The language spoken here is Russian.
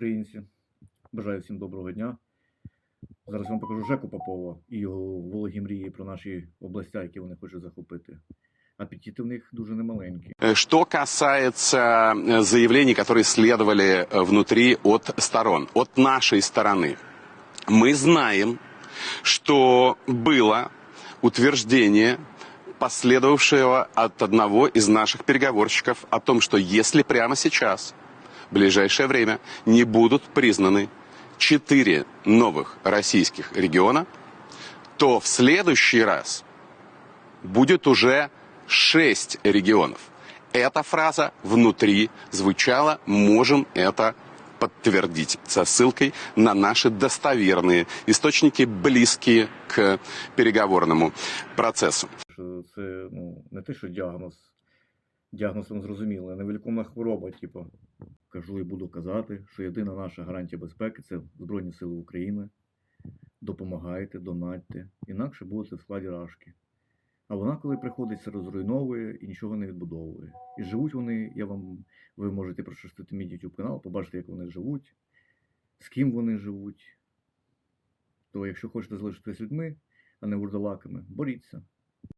українці. Бажаю всім доброго дня. Зараз я вам покажу Жеку Попова і його вологі мрії про наші областя, які вони хочуть захопити. Апетити в них дуже немаленькі. Э, Что касается э, заявлений, которые следовали э, внутри от сторон, от нашей стороны, мы знаем, что было утверждение последовавшего от одного из наших переговорщиков о том, что если прямо сейчас, в ближайшее время, не будут признаны четыре новых российских региона, то в следующий раз будет уже шесть регионов. Эта фраза внутри звучала, можем это подтвердить со ссылкой на наши достоверные источники, близкие к переговорному процессу. Це ну, не те, що діагноз. Діагноз вам зрозумілий, а невеликовна хвороба, типу. Кажу і буду казати, що єдина наша гарантія безпеки це Збройні Сили України. Допомагайте, донатьте, інакше будете в складі рашки. А вона, коли приходить, все розруйновує і нічого не відбудовує. І живуть вони, я вам, ви можете прочистити мій YouTube канал, побачити, як вони живуть, з ким вони живуть. То якщо хочете залишитися людьми, а не вурдалаками, боріться.